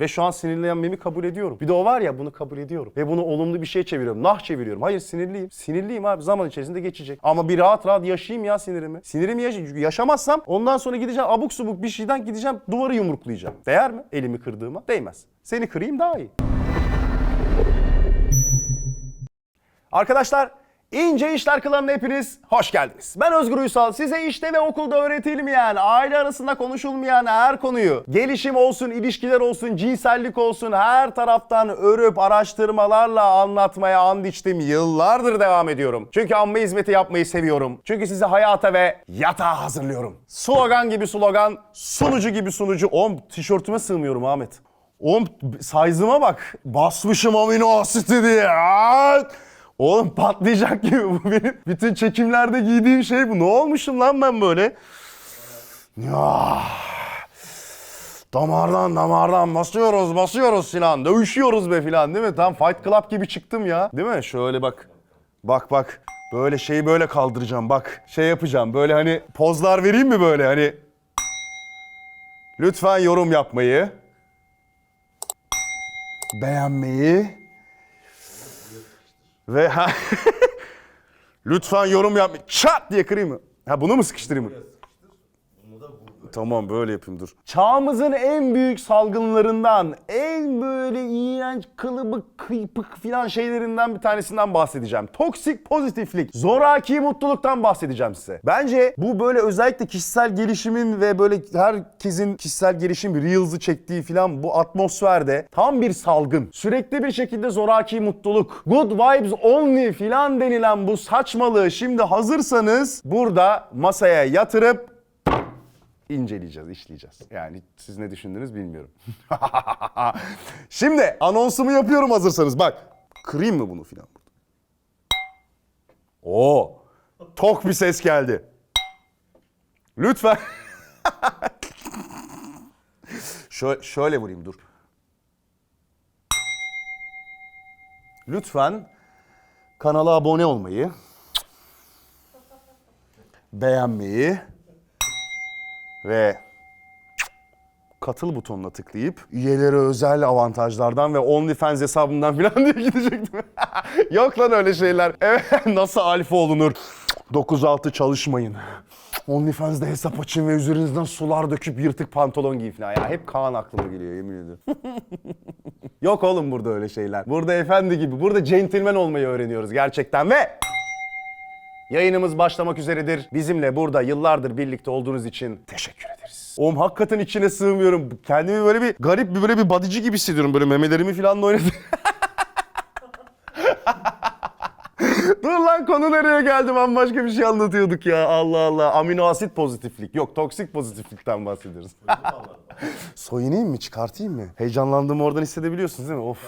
Ve şu an sinirlenmemi kabul ediyorum. Bir de o var ya bunu kabul ediyorum. Ve bunu olumlu bir şey çeviriyorum. Nah çeviriyorum. Hayır sinirliyim. Sinirliyim abi. Zaman içerisinde geçecek. Ama bir rahat rahat yaşayayım ya sinirimi. Sinirimi yaş yaşamazsam ondan sonra gideceğim abuk subuk bir şeyden gideceğim duvarı yumruklayacağım. Değer mi? Elimi kırdığıma. Değmez. Seni kırayım daha iyi. Arkadaşlar İnce İşler Klanı'na hepiniz hoş geldiniz. Ben Özgür Uysal. Size işte ve okulda öğretilmeyen, aile arasında konuşulmayan her konuyu, gelişim olsun, ilişkiler olsun, cinsellik olsun her taraftan örüp araştırmalarla anlatmaya and içtim. Yıllardır devam ediyorum. Çünkü amme hizmeti yapmayı seviyorum. Çünkü sizi hayata ve yatağa hazırlıyorum. Slogan gibi slogan, sunucu gibi sunucu. Oğlum tişörtüme sığmıyorum Ahmet. Oğlum size'ıma bak. Basmışım amino asiti diye. Oğlum patlayacak gibi bu benim. Bütün çekimlerde giydiğim şey bu. Ne olmuşum lan ben böyle? Ya. Damardan damardan basıyoruz basıyoruz filan. Dövüşüyoruz be filan değil mi? Tam Fight Club gibi çıktım ya. Değil mi? Şöyle bak. Bak bak. Böyle şeyi böyle kaldıracağım bak. Şey yapacağım böyle hani pozlar vereyim mi böyle hani. Lütfen yorum yapmayı. Beğenmeyi. Ve ha Lütfen yorum yapmayın. Çat diye kırayım mı? Ha bunu mu sıkıştırayım mı? Tamam böyle yapayım dur. Çağımızın en büyük salgınlarından, en böyle iğrenç, kılıbık, kıypık filan şeylerinden bir tanesinden bahsedeceğim. Toksik pozitiflik, zoraki mutluluktan bahsedeceğim size. Bence bu böyle özellikle kişisel gelişimin ve böyle herkesin kişisel gelişim Reels'ı çektiği filan bu atmosferde tam bir salgın. Sürekli bir şekilde zoraki mutluluk, good vibes only filan denilen bu saçmalığı şimdi hazırsanız burada masaya yatırıp inceleyeceğiz, işleyeceğiz. Yani siz ne düşündünüz bilmiyorum. Şimdi anonsumu yapıyorum hazırsanız. Bak, kırayım mı bunu filan? Oo, tok bir ses geldi. Lütfen. şöyle, şöyle vurayım dur. Lütfen kanala abone olmayı, beğenmeyi, ve katıl butonuna tıklayıp üyelere özel avantajlardan ve OnlyFans hesabımdan falan diye gidecektim. Yok lan öyle şeyler. Evet nasıl alfa olunur? 9-6 çalışmayın. OnlyFans'da hesap açın ve üzerinizden sular döküp yırtık pantolon giyin falan. Ya hep Kaan aklıma geliyor yemin ediyorum. Yok oğlum burada öyle şeyler. Burada efendi gibi, burada centilmen olmayı öğreniyoruz gerçekten ve... Yayınımız başlamak üzeredir. Bizimle burada yıllardır birlikte olduğunuz için teşekkür ederiz. Oğlum hakikaten içine sığmıyorum. Kendimi böyle bir garip bir böyle bir bodyci gibi hissediyorum. Böyle memelerimi falan da oynadım. Dur lan konu nereye geldi? Bambaşka bir şey anlatıyorduk ya. Allah Allah. Amino asit pozitiflik. Yok toksik pozitiflikten bahsediyoruz. Soyunayım mı? Çıkartayım mı? Heyecanlandığımı oradan hissedebiliyorsunuz değil mi? Of.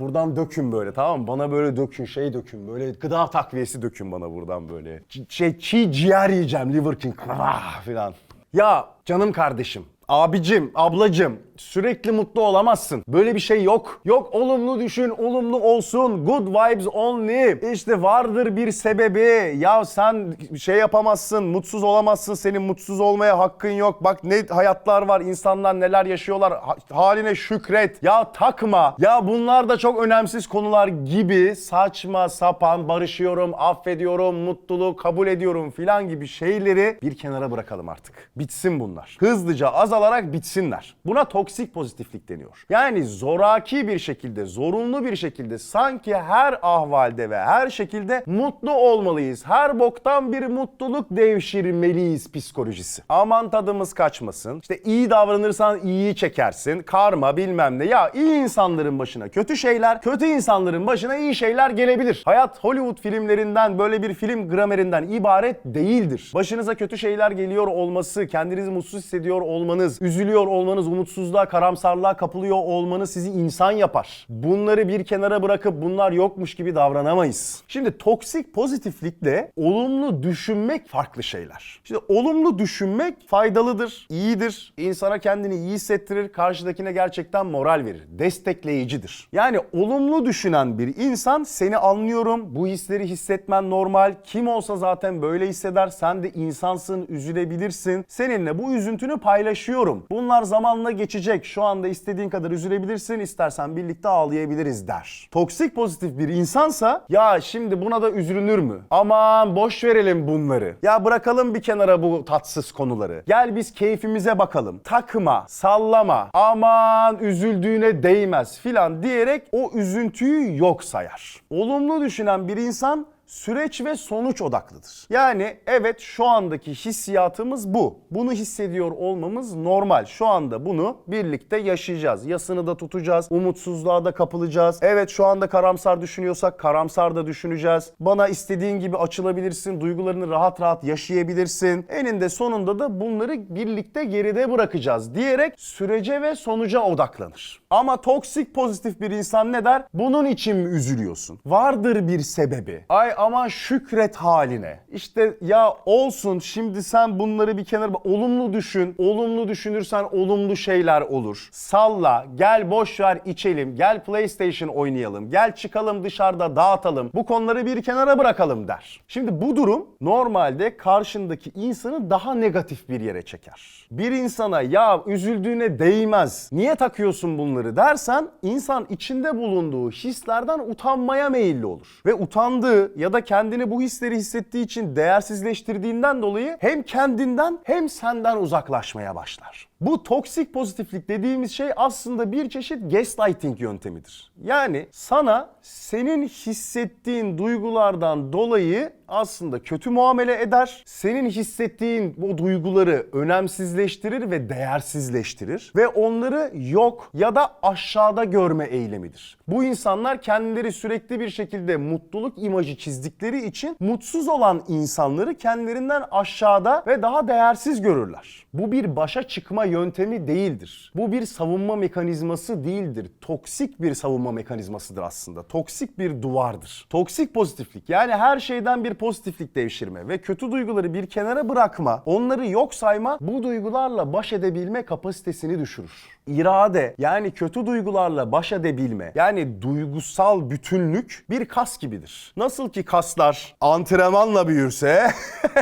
Buradan dökün böyle tamam mı? Bana böyle dökün, şey dökün. Böyle gıda takviyesi dökün bana buradan böyle. Ç- şey çiğ ciğer yiyeceğim Liver King ah, filan. Ya canım kardeşim, abicim, ablacım sürekli mutlu olamazsın. Böyle bir şey yok. Yok olumlu düşün, olumlu olsun. Good vibes only. İşte vardır bir sebebi. Ya sen şey yapamazsın, mutsuz olamazsın. Senin mutsuz olmaya hakkın yok. Bak ne hayatlar var, insanlar neler yaşıyorlar. Ha- haline şükret. Ya takma. Ya bunlar da çok önemsiz konular gibi saçma sapan barışıyorum, affediyorum, mutluluğu kabul ediyorum filan gibi şeyleri bir kenara bırakalım artık. Bitsin bunlar. Hızlıca azalarak bitsinler. Buna toksik pozitiflik deniyor. Yani zoraki bir şekilde, zorunlu bir şekilde sanki her ahvalde ve her şekilde mutlu olmalıyız. Her boktan bir mutluluk devşirmeliyiz psikolojisi. Aman tadımız kaçmasın. İşte iyi davranırsan iyiyi çekersin. Karma bilmem ne. Ya iyi insanların başına kötü şeyler, kötü insanların başına iyi şeyler gelebilir. Hayat Hollywood filmlerinden böyle bir film gramerinden ibaret değildir. Başınıza kötü şeyler geliyor olması, kendinizi mutsuz hissediyor olmanız, üzülüyor olmanız, umutsuzluğa, karamsarlığa kapılıyor olmanız sizi insan yapar. Bunları bir kenara bırakıp bunlar yokmuş gibi davranamayız. Şimdi toksik pozitiflikle olumlu düşünmek farklı şeyler. Şimdi olumlu düşünmek faydalıdır, iyidir. İnsana kendini iyi hissettirir, karşıdakine gerçekten moral verir. Destekleyicidir. Yani olumlu düşünen bir insan seni anlıyorum, bu hisleri hissetmen normal. Kim olsa zaten böyle hisseder. Sen de insansın, üzülebilirsin. Seninle bu üzüntünü paylaşıyorum. Bunlar zamanla geçici üzülecek. Şu anda istediğin kadar üzülebilirsin. istersen birlikte ağlayabiliriz der. Toksik pozitif bir insansa ya şimdi buna da üzülünür mü? Aman boş verelim bunları. Ya bırakalım bir kenara bu tatsız konuları. Gel biz keyfimize bakalım. Takma, sallama, aman üzüldüğüne değmez filan diyerek o üzüntüyü yok sayar. Olumlu düşünen bir insan süreç ve sonuç odaklıdır. Yani evet şu andaki hissiyatımız bu. Bunu hissediyor olmamız normal. Şu anda bunu birlikte yaşayacağız. Yasını da tutacağız. Umutsuzluğa da kapılacağız. Evet şu anda karamsar düşünüyorsak karamsar da düşüneceğiz. Bana istediğin gibi açılabilirsin. Duygularını rahat rahat yaşayabilirsin. Eninde sonunda da bunları birlikte geride bırakacağız diyerek sürece ve sonuca odaklanır. Ama toksik pozitif bir insan ne der? Bunun için mi üzülüyorsun? Vardır bir sebebi. Ay ama şükret haline. İşte ya olsun şimdi sen bunları bir kenara olumlu düşün. Olumlu düşünürsen olumlu şeyler olur. Salla, gel boş ver içelim, gel PlayStation oynayalım, gel çıkalım dışarıda dağıtalım. Bu konuları bir kenara bırakalım der. Şimdi bu durum normalde karşındaki insanı daha negatif bir yere çeker. Bir insana ya üzüldüğüne değmez. Niye takıyorsun bunları dersen insan içinde bulunduğu hislerden utanmaya meyilli olur. Ve utandığı ya da kendini bu hisleri hissettiği için değersizleştirdiğinden dolayı hem kendinden hem senden uzaklaşmaya başlar. Bu toksik pozitiflik dediğimiz şey aslında bir çeşit gaslighting yöntemidir. Yani sana senin hissettiğin duygulardan dolayı aslında kötü muamele eder. Senin hissettiğin bu duyguları önemsizleştirir ve değersizleştirir ve onları yok ya da aşağıda görme eylemidir. Bu insanlar kendileri sürekli bir şekilde mutluluk imajı çizdikleri için mutsuz olan insanları kendilerinden aşağıda ve daha değersiz görürler. Bu bir başa çıkma yöntemi değildir. Bu bir savunma mekanizması değildir. Toksik bir savunma mekanizmasıdır aslında. Toksik bir duvardır. Toksik pozitiflik yani her şeyden bir pozitiflik devşirme ve kötü duyguları bir kenara bırakma, onları yok sayma bu duygularla baş edebilme kapasitesini düşürür. İrade yani kötü duygularla baş edebilme yani duygusal bütünlük bir kas gibidir. Nasıl ki kaslar antrenmanla büyürse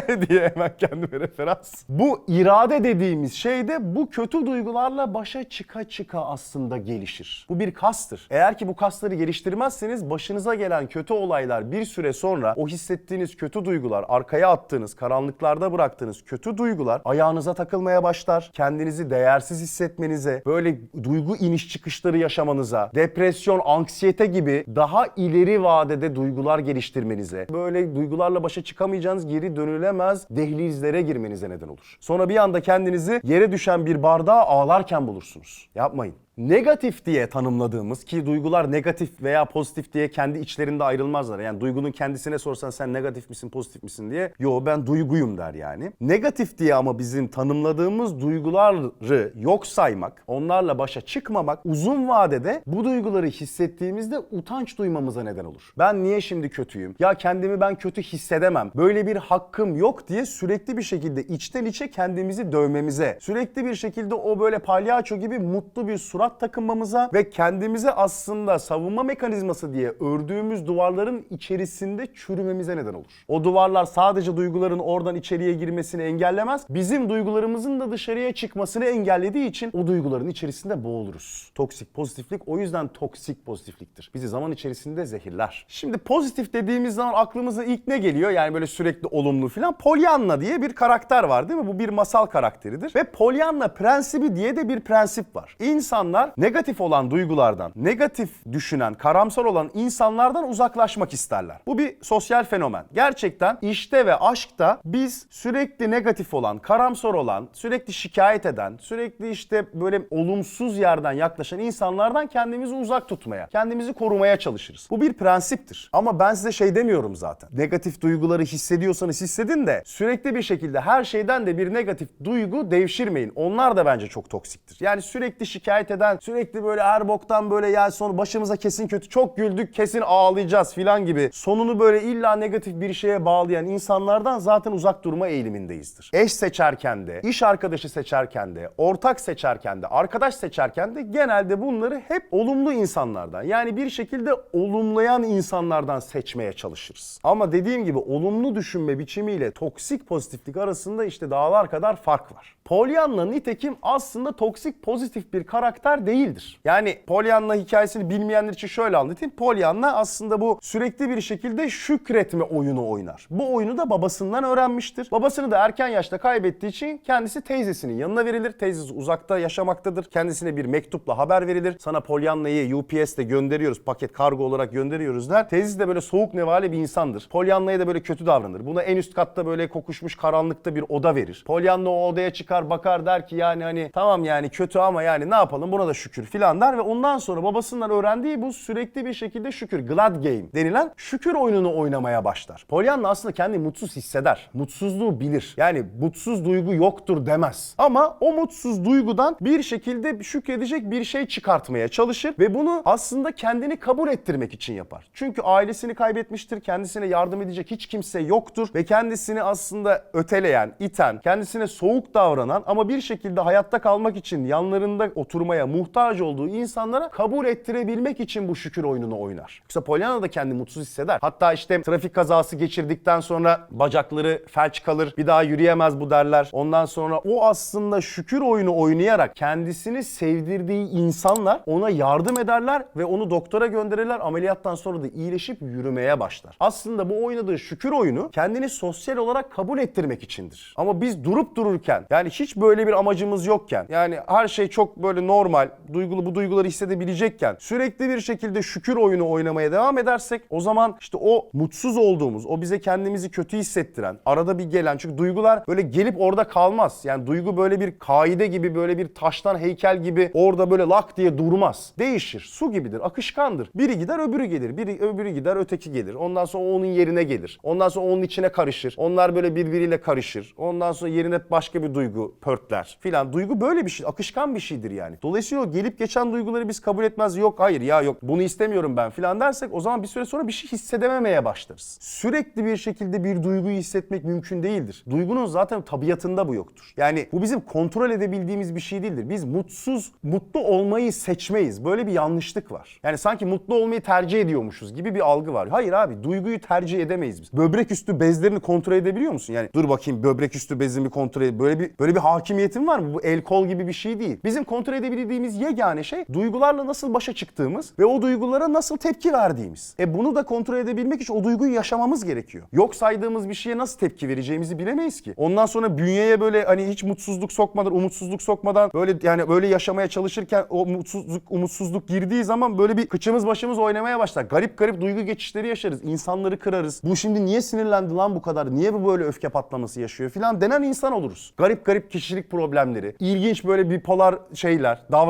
diye hemen kendime referans. Bu irade dediğimiz şey de bu kötü duygularla başa çıka çıka aslında gelişir. Bu bir kastır. Eğer ki bu kasları geliştirmezseniz başınıza gelen kötü olaylar bir süre sonra o hissettiğiniz kötü duygular, arkaya attığınız, karanlıklarda bıraktığınız kötü duygular ayağınıza takılmaya başlar. Kendinizi değersiz hissetmenize, böyle duygu iniş çıkışları yaşamanıza, depresyon, anksiyete gibi daha ileri vadede duygular geliştirmenize, böyle duygularla başa çıkamayacağınız geri dönülemez dehlizlere girmenize neden olur. Sonra bir anda kendinizi yere düşen bir bardağa ağlarken bulursunuz. Yapmayın. Negatif diye tanımladığımız ki duygular negatif veya pozitif diye kendi içlerinde ayrılmazlar. Yani duygunun kendisine sorsan sen negatif misin pozitif misin diye yo ben duyguyum der yani. Negatif diye ama bizim tanımladığımız duyguları yok saymak, onlarla başa çıkmamak uzun vadede bu duyguları hissettiğimizde utanç duymamıza neden olur. Ben niye şimdi kötüyüm? Ya kendimi ben kötü hissedemem. Böyle bir hakkım yok diye sürekli bir şekilde içten içe kendimizi dövmemize, sürekli bir şekilde o böyle palyaço gibi mutlu bir surat takınmamıza ve kendimizi aslında savunma mekanizması diye ördüğümüz duvarların içerisinde çürümemize neden olur. O duvarlar sadece duyguların oradan içeriye girmesini engellemez. Bizim duygularımızın da dışarıya çıkmasını engellediği için o duyguların içerisinde boğuluruz. Toksik pozitiflik o yüzden toksik pozitifliktir. Bizi zaman içerisinde zehirler. Şimdi pozitif dediğimiz zaman aklımıza ilk ne geliyor? Yani böyle sürekli olumlu filan. Pollyanna diye bir karakter var değil mi? Bu bir masal karakteridir. Ve Pollyanna prensibi diye de bir prensip var. İnsanlar negatif olan duygulardan, negatif düşünen, karamsar olan insanlardan uzaklaşmak isterler. Bu bir sosyal fenomen. Gerçekten işte ve aşkta biz sürekli negatif olan, karamsar olan, sürekli şikayet eden, sürekli işte böyle olumsuz yerden yaklaşan insanlardan kendimizi uzak tutmaya, kendimizi korumaya çalışırız. Bu bir prensiptir. Ama ben size şey demiyorum zaten. Negatif duyguları hissediyorsanız hissedin de sürekli bir şekilde her şeyden de bir negatif duygu devşirmeyin. Onlar da bence çok toksiktir. Yani sürekli şikayet eden şeylerden sürekli böyle her boktan böyle ya sonu başımıza kesin kötü çok güldük kesin ağlayacağız filan gibi sonunu böyle illa negatif bir şeye bağlayan insanlardan zaten uzak durma eğilimindeyizdir. Eş seçerken de, iş arkadaşı seçerken de, ortak seçerken de, arkadaş seçerken de genelde bunları hep olumlu insanlardan yani bir şekilde olumlayan insanlardan seçmeye çalışırız. Ama dediğim gibi olumlu düşünme biçimiyle toksik pozitiflik arasında işte dağlar kadar fark var. Pollyanna nitekim aslında toksik pozitif bir karakter değildir. Yani Pollyanna hikayesini bilmeyenler için şöyle anlatayım. Pollyanna aslında bu sürekli bir şekilde şükretme oyunu oynar. Bu oyunu da babasından öğrenmiştir. Babasını da erken yaşta kaybettiği için kendisi teyzesinin yanına verilir. Teyzesi uzakta yaşamaktadır. Kendisine bir mektupla haber verilir. Sana Pollyanna'yı UPS'te gönderiyoruz. Paket kargo olarak gönderiyoruz der. Teyzesi de böyle soğuk nevale bir insandır. Pollyanna'ya da böyle kötü davranır. Buna en üst katta böyle kokuşmuş karanlıkta bir oda verir. Pollyanna o odaya çıkar bakar der ki yani hani tamam yani kötü ama yani ne yapalım buna da şükür filan der ve ondan sonra babasından öğrendiği bu sürekli bir şekilde şükür glad game denilen şükür oyununu oynamaya başlar. Pollyanna aslında kendini mutsuz hisseder. Mutsuzluğu bilir. Yani mutsuz duygu yoktur demez. Ama o mutsuz duygudan bir şekilde şükredecek bir şey çıkartmaya çalışır ve bunu aslında kendini kabul ettirmek için yapar. Çünkü ailesini kaybetmiştir, kendisine yardım edecek hiç kimse yoktur ve kendisini aslında öteleyen, iten, kendisine soğuk davranan ama bir şekilde hayatta kalmak için yanlarında oturmaya muhtaç olduğu insanlara kabul ettirebilmek için bu şükür oyununu oynar. Yoksa Pollyanna da kendini mutsuz hisseder. Hatta işte trafik kazası geçirdikten sonra bacakları felç kalır, bir daha yürüyemez bu derler. Ondan sonra o aslında şükür oyunu oynayarak kendisini sevdirdiği insanlar ona yardım ederler ve onu doktora gönderirler. Ameliyattan sonra da iyileşip yürümeye başlar. Aslında bu oynadığı şükür oyunu kendini sosyal olarak kabul ettirmek içindir. Ama biz durup dururken yani hiç böyle bir amacımız yokken yani her şey çok böyle normal, duygulu bu duyguları hissedebilecekken sürekli bir şekilde şükür oyunu oynamaya devam edersek o zaman işte o mutsuz olduğumuz, o bize kendimizi kötü hissettiren, arada bir gelen çünkü duygular böyle gelip orada kalmaz. Yani duygu böyle bir kaide gibi böyle bir taştan heykel gibi orada böyle lak diye durmaz. Değişir. Su gibidir, akışkandır. Biri gider öbürü gelir. Biri öbürü gider öteki gelir. Ondan sonra onun yerine gelir. Ondan sonra onun içine karışır. Onlar böyle birbiriyle karışır. Ondan sonra yerine başka bir duygu pörtler filan. Duygu böyle bir şey. Akışkan bir şeydir yani. Dolayısıyla o gelip geçen duyguları biz kabul etmez. Yok hayır ya yok bunu istemiyorum ben filan dersek o zaman bir süre sonra bir şey hissedememeye başlarız. Sürekli bir şekilde bir duyguyu hissetmek mümkün değildir. Duygunun zaten tabiatında bu yoktur. Yani bu bizim kontrol edebildiğimiz bir şey değildir. Biz mutsuz, mutlu olmayı seçmeyiz. Böyle bir yanlışlık var. Yani sanki mutlu olmayı tercih ediyormuşuz gibi bir algı var. Hayır abi duyguyu tercih edemeyiz biz. Böbrek üstü bezlerini kontrol edebiliyor musun? Yani dur bakayım böbrek üstü bezimi kontrol ed- Böyle bir böyle bir hakimiyetin var mı? Bu el kol gibi bir şey değil. Bizim kontrol edebildiğimiz yegane şey duygularla nasıl başa çıktığımız ve o duygulara nasıl tepki verdiğimiz. E bunu da kontrol edebilmek için o duyguyu yaşamamız gerekiyor. Yok saydığımız bir şeye nasıl tepki vereceğimizi bilemeyiz ki. Ondan sonra bünyeye böyle hani hiç mutsuzluk sokmadan, umutsuzluk sokmadan böyle yani böyle yaşamaya çalışırken o mutsuzluk, umutsuzluk girdiği zaman böyle bir kıçımız başımız oynamaya başlar. Garip garip duygu geçişleri yaşarız. İnsanları kırarız. Bu şimdi niye sinirlendi lan bu kadar? Niye bu böyle öfke patlaması yaşıyor filan denen insan oluruz. Garip garip kişilik problemleri, ilginç böyle bipolar şeyler, davranışlar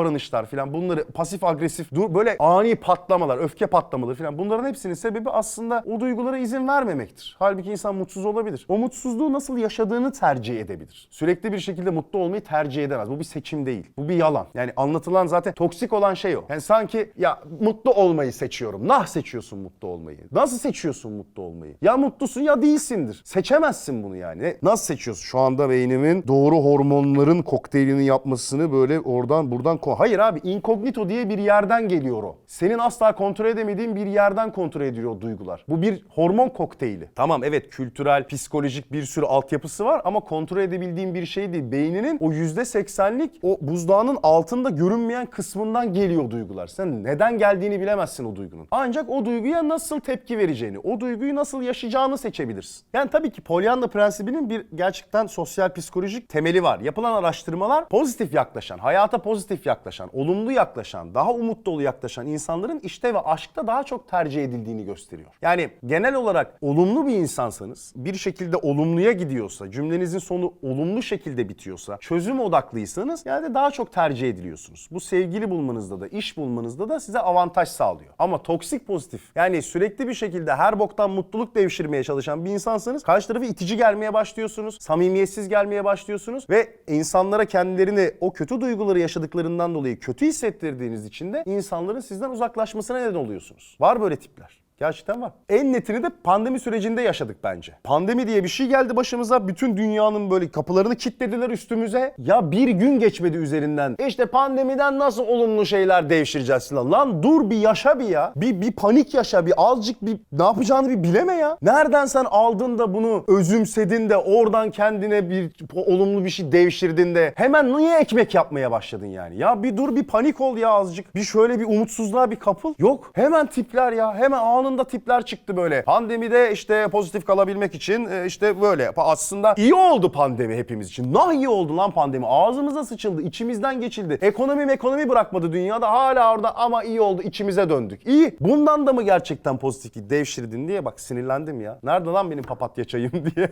filan bunları pasif agresif dur böyle ani patlamalar, öfke patlamaları filan bunların hepsinin sebebi aslında o duygulara izin vermemektir. Halbuki insan mutsuz olabilir. O mutsuzluğu nasıl yaşadığını tercih edebilir. Sürekli bir şekilde mutlu olmayı tercih edemez. Bu bir seçim değil. Bu bir yalan. Yani anlatılan zaten toksik olan şey o. Yani sanki ya mutlu olmayı seçiyorum. Nah seçiyorsun mutlu olmayı. Nasıl seçiyorsun mutlu olmayı? Ya mutlusun ya değilsindir. Seçemezsin bunu yani. Nasıl seçiyorsun? Şu anda beynimin doğru hormonların kokteylini yapmasını böyle oradan buradan ko Hayır abi inkognito diye bir yerden geliyor o. Senin asla kontrol edemediğin bir yerden kontrol ediyor o duygular. Bu bir hormon kokteyli. Tamam evet kültürel, psikolojik bir sürü altyapısı var ama kontrol edebildiğin bir şey değil. Beyninin o %80'lik o buzdağının altında görünmeyen kısmından geliyor duygular. Sen neden geldiğini bilemezsin o duygunun. Ancak o duyguya nasıl tepki vereceğini, o duyguyu nasıl yaşayacağını seçebilirsin. Yani tabii ki Pollyanna prensibinin bir gerçekten sosyal psikolojik temeli var. Yapılan araştırmalar pozitif yaklaşan, hayata pozitif yaklaşan, olumlu yaklaşan, daha umut dolu yaklaşan insanların işte ve aşkta daha çok tercih edildiğini gösteriyor. Yani genel olarak olumlu bir insansanız, bir şekilde olumluya gidiyorsa, cümlenizin sonu olumlu şekilde bitiyorsa, çözüm odaklıysanız yani daha çok tercih ediliyorsunuz. Bu sevgili bulmanızda da, iş bulmanızda da size avantaj sağlıyor. Ama toksik pozitif yani sürekli bir şekilde her boktan mutluluk devşirmeye çalışan bir insansanız karşı tarafı itici gelmeye başlıyorsunuz, samimiyetsiz gelmeye başlıyorsunuz ve insanlara kendilerini o kötü duyguları yaşadıklarından dolayı kötü hissettirdiğiniz için de insanların sizden uzaklaşmasına neden oluyorsunuz. Var böyle tipler. Gerçekten var. En netini de pandemi sürecinde yaşadık bence. Pandemi diye bir şey geldi başımıza. Bütün dünyanın böyle kapılarını kilitlediler üstümüze. Ya bir gün geçmedi üzerinden. İşte pandemiden nasıl olumlu şeyler devşireceğiz lan. Lan dur bir yaşa bir ya. Bir, bir panik yaşa bir azıcık bir ne yapacağını bir bileme ya. Nereden sen aldın da bunu özümsedin de oradan kendine bir olumlu bir şey devşirdin de hemen niye ekmek yapmaya başladın yani? Ya bir dur bir panik ol ya azıcık. Bir şöyle bir umutsuzluğa bir kapıl. Yok hemen tipler ya hemen anında tipler çıktı böyle. Pandemide işte pozitif kalabilmek için e, işte böyle. Aslında iyi oldu pandemi hepimiz için. Nah iyi oldu lan pandemi. Ağzımıza sıçıldı, içimizden geçildi. Ekonomi ekonomi bırakmadı dünyada hala orada ama iyi oldu içimize döndük. İyi. Bundan da mı gerçekten pozitiflik devşirdin diye bak sinirlendim ya. Nerede lan benim papatya çayım diye.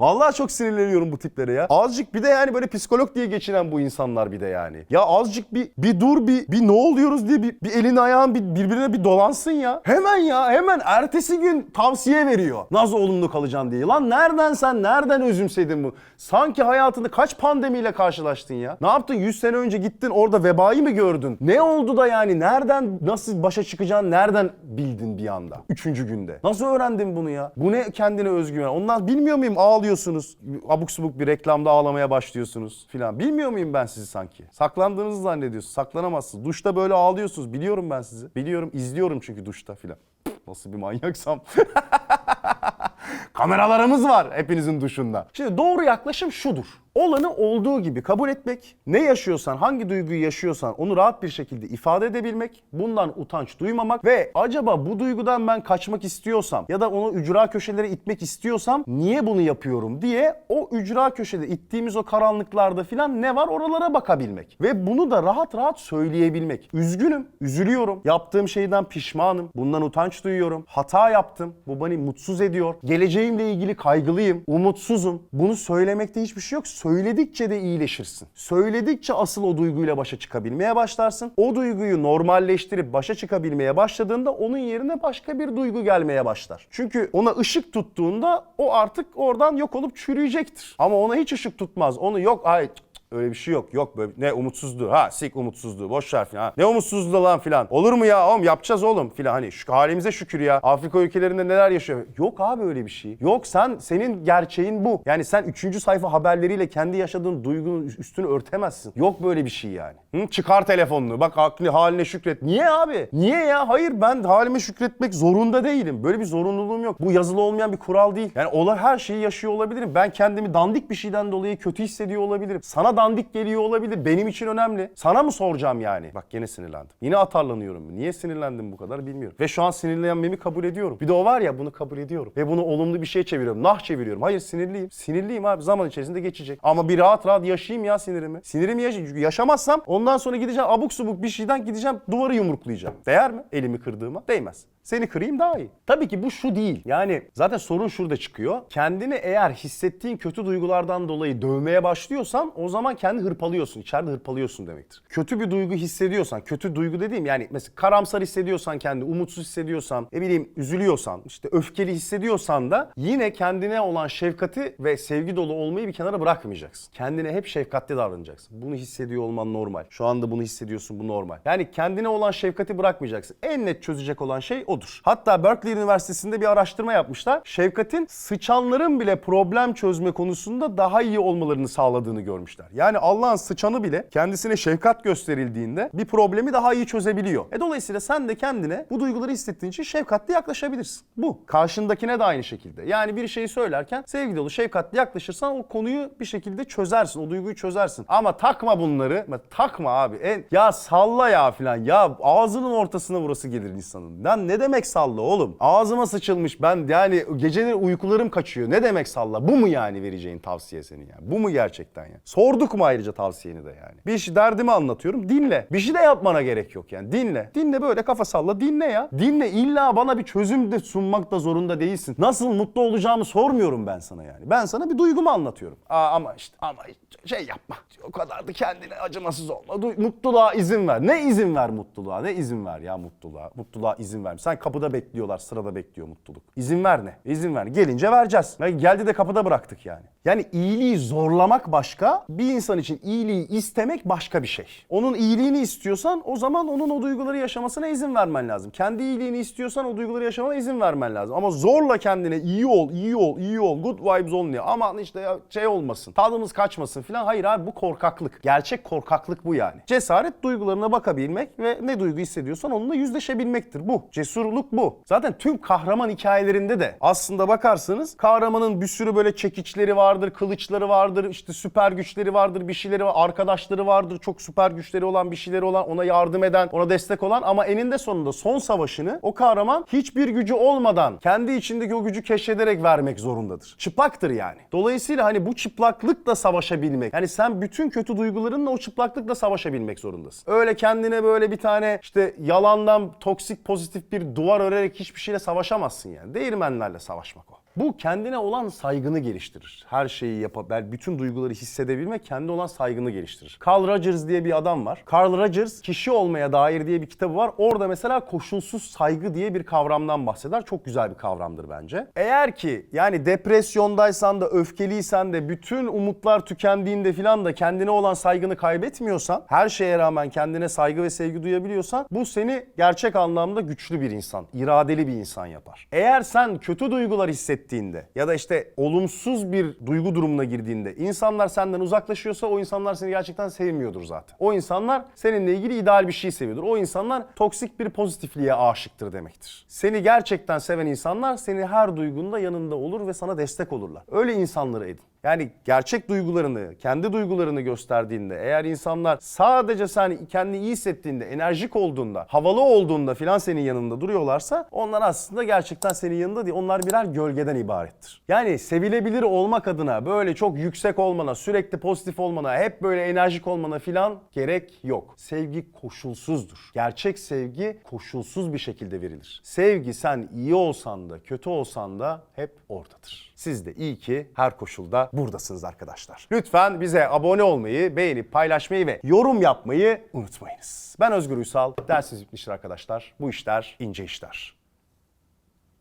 Vallahi çok sinirleniyorum bu tiplere ya. Azıcık bir de yani böyle psikolog diye geçinen bu insanlar bir de yani. Ya azıcık bir bir dur bir bir ne oluyoruz diye bir, bir elin ayağın bir, birbirine bir dolansın ya. Hemen ya hemen ertesi gün tavsiye veriyor. Nasıl olumlu kalacaksın diye. Lan nereden sen nereden özümsedin bu? Sanki hayatında kaç pandemiyle karşılaştın ya? Ne yaptın? 100 sene önce gittin orada vebayı mı gördün? Ne oldu da yani? Nereden nasıl başa çıkacağını nereden bildin bir anda? Üçüncü günde. Nasıl öğrendin bunu ya? Bu ne kendine özgüven? Ondan bilmiyor muyum ağlıyorsunuz. Abuk subuk bir reklamda ağlamaya başlıyorsunuz filan. Bilmiyor muyum ben sizi sanki? Saklandığınızı zannediyorsunuz. Saklanamazsınız. Duşta böyle ağlıyorsunuz. Biliyorum ben sizi. Biliyorum. izliyorum çünkü duşta filan. Nasıl bir manyaksam. Kameralarımız var hepinizin duşunda. Şimdi doğru yaklaşım şudur. Olanı olduğu gibi kabul etmek, ne yaşıyorsan, hangi duyguyu yaşıyorsan onu rahat bir şekilde ifade edebilmek, bundan utanç duymamak ve acaba bu duygudan ben kaçmak istiyorsam ya da onu ücra köşelere itmek istiyorsam niye bunu yapıyorum diye o ücra köşede ittiğimiz o karanlıklarda filan ne var oralara bakabilmek. Ve bunu da rahat rahat söyleyebilmek. Üzgünüm, üzülüyorum, yaptığım şeyden pişmanım, bundan utanç duyuyorum, hata yaptım, bu beni mutsuz ediyor, geleceğimle ilgili kaygılıyım, umutsuzum. Bunu söylemekte hiçbir şey yok. Söyledikçe de iyileşirsin. Söyledikçe asıl o duyguyla başa çıkabilmeye başlarsın. O duyguyu normalleştirip başa çıkabilmeye başladığında onun yerine başka bir duygu gelmeye başlar. Çünkü ona ışık tuttuğunda o artık oradan yok olup çürüyecektir. Ama ona hiç ışık tutmaz. Onu yok ay Öyle bir şey yok. Yok böyle ne umutsuzluğu. Ha sik umutsuzluğu. Boş ver filan. Ne umutsuzluğu lan filan. Olur mu ya oğlum yapacağız oğlum filan. Hani şu halimize şükür ya. Afrika ülkelerinde neler yaşıyor. Yok abi öyle bir şey. Yok sen senin gerçeğin bu. Yani sen 3. sayfa haberleriyle kendi yaşadığın duygunun üstünü örtemezsin. Yok böyle bir şey yani. Hı? Çıkar telefonunu. Bak aklı haline şükret. Niye abi? Niye ya? Hayır ben halime şükretmek zorunda değilim. Böyle bir zorunluluğum yok. Bu yazılı olmayan bir kural değil. Yani ola her şeyi yaşıyor olabilirim. Ben kendimi dandik bir şeyden dolayı kötü hissediyor olabilirim. Sana dandik geliyor olabilir. Benim için önemli. Sana mı soracağım yani? Bak gene sinirlendim. Yine atarlanıyorum. Niye sinirlendim bu kadar bilmiyorum. Ve şu an sinirlenmemi kabul ediyorum. Bir de o var ya bunu kabul ediyorum. Ve bunu olumlu bir şey çeviriyorum. Nah çeviriyorum. Hayır sinirliyim. Sinirliyim abi. Zaman içerisinde geçecek. Ama bir rahat rahat yaşayayım ya sinirimi. Sinirimi. Çünkü yaşamazsam ondan sonra gideceğim abuk subuk bir şeyden gideceğim duvarı yumruklayacağım. Değer mi? Elimi kırdığıma. Değmez. Seni kırayım daha iyi. Tabii ki bu şu değil. Yani zaten sorun şurada çıkıyor. Kendini eğer hissettiğin kötü duygulardan dolayı dövmeye başlıyorsan o zaman kendi hırpalıyorsun. İçeride hırpalıyorsun demektir. Kötü bir duygu hissediyorsan, kötü duygu dediğim yani mesela karamsar hissediyorsan kendi, umutsuz hissediyorsan, ne bileyim üzülüyorsan, işte öfkeli hissediyorsan da yine kendine olan şefkati ve sevgi dolu olmayı bir kenara bırakmayacaksın. Kendine hep şefkatli davranacaksın. Bunu hissediyor olman normal. Şu anda bunu hissediyorsun bu normal. Yani kendine olan şefkati bırakmayacaksın. En net çözecek olan şey odur. Hatta Berkeley Üniversitesi'nde bir araştırma yapmışlar. Şefkatin sıçanların bile problem çözme konusunda daha iyi olmalarını sağladığını görmüşler. Yani Allah'ın sıçanı bile kendisine şefkat gösterildiğinde bir problemi daha iyi çözebiliyor. E dolayısıyla sen de kendine bu duyguları hissettiğin için şefkatli yaklaşabilirsin. Bu. Karşındakine de aynı şekilde. Yani bir şeyi söylerken sevgi dolu, şefkatli yaklaşırsan o konuyu bir şekilde çözersin. O duyguyu çözersin. Ama takma bunları. Takma abi. En, ya salla ya filan. Ya ağzının ortasına burası gelir insanın. Lan ne demek salla oğlum? Ağzıma sıçılmış. Ben yani geceleri uykularım kaçıyor. Ne demek salla? Bu mu yani vereceğin tavsiye senin yani? Bu mu gerçekten yani? Sorduk mu ayrıca tavsiyeni de yani? Bir şey derdimi anlatıyorum. Dinle. Bir şey de yapmana gerek yok yani. Dinle. Dinle böyle kafa salla. Dinle ya. Dinle. İlla bana bir çözüm de sunmak da zorunda değilsin. Nasıl mutlu olacağımı sormuyorum ben sana yani. Ben sana bir duygumu anlatıyorum. Aa, ama işte ama şey yapma. O kadar da kendine acımasız olma. Mutluluğa izin ver. Ne izin ver mutluluğa? Ne izin ver ya mutluluğa? Mutluluğa izin ver. Sen hemen kapıda bekliyorlar, sırada bekliyor mutluluk. İzin ver ne? İzin ver. Gelince vereceğiz. Ya geldi de kapıda bıraktık yani. Yani iyiliği zorlamak başka, bir insan için iyiliği istemek başka bir şey. Onun iyiliğini istiyorsan o zaman onun o duyguları yaşamasına izin vermen lazım. Kendi iyiliğini istiyorsan o duyguları yaşamana izin vermen lazım. Ama zorla kendine iyi ol, iyi ol, iyi ol, good vibes ol diye. Aman işte ya şey olmasın, tadımız kaçmasın falan. Hayır abi bu korkaklık. Gerçek korkaklık bu yani. Cesaret duygularına bakabilmek ve ne duygu hissediyorsan onunla yüzleşebilmektir. Bu. Cesurluk bu. Zaten tüm kahraman hikayelerinde de aslında bakarsanız kahramanın bir sürü böyle çekiçleri vardır, kılıçları vardır, işte süper güçleri vardır, bir şeyleri var, arkadaşları vardır, çok süper güçleri olan, bir şeyleri olan, ona yardım eden, ona destek olan ama eninde sonunda son savaşını o kahraman hiçbir gücü olmadan kendi içindeki o gücü keşfederek vermek zorundadır. Çıplaktır yani. Dolayısıyla hani bu çıplaklıkla savaşabilmek. Yani sen bütün kötü duygularınla o çıplaklıkla savaşabilmek zorundasın. Öyle kendine böyle bir tane işte yalandan toksik pozitif bir duvar örerek hiçbir şeyle savaşamazsın yani. Değirmenlerle savaşmak o. Bu kendine olan saygını geliştirir. Her şeyi yapabil, bütün duyguları hissedebilmek kendine olan saygını geliştirir. Carl Rogers diye bir adam var. Carl Rogers Kişi Olmaya Dair diye bir kitabı var. Orada mesela koşulsuz saygı diye bir kavramdan bahseder. Çok güzel bir kavramdır bence. Eğer ki yani depresyondaysan da öfkeliysen de bütün umutlar tükendiğinde filan da kendine olan saygını kaybetmiyorsan, her şeye rağmen kendine saygı ve sevgi duyabiliyorsan bu seni gerçek anlamda güçlü bir insan, iradeli bir insan yapar. Eğer sen kötü duygular hissettiğinde ya da işte olumsuz bir duygu durumuna girdiğinde insanlar senden uzaklaşıyorsa o insanlar seni gerçekten sevmiyordur zaten. O insanlar seninle ilgili ideal bir şey seviyordur. O insanlar toksik bir pozitifliğe aşıktır demektir. Seni gerçekten seven insanlar seni her duygunda yanında olur ve sana destek olurlar. Öyle insanları edin. Yani gerçek duygularını, kendi duygularını gösterdiğinde, eğer insanlar sadece sen kendini iyi hissettiğinde, enerjik olduğunda, havalı olduğunda filan senin yanında duruyorlarsa onlar aslında gerçekten senin yanında değil. Onlar birer gölgeden ibarettir. Yani sevilebilir olmak adına böyle çok yüksek olmana, sürekli pozitif olmana, hep böyle enerjik olmana filan gerek yok. Sevgi koşulsuzdur. Gerçek sevgi koşulsuz bir şekilde verilir. Sevgi sen iyi olsan da, kötü olsan da hep oradadır. Siz de iyi ki her koşulda buradasınız arkadaşlar. Lütfen bize abone olmayı, beğenip paylaşmayı ve yorum yapmayı unutmayınız. Ben Özgür Uysal. Dersiniz bitmiştir arkadaşlar. Bu işler ince işler.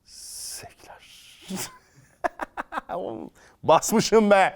Sevgiler. Basmışım be.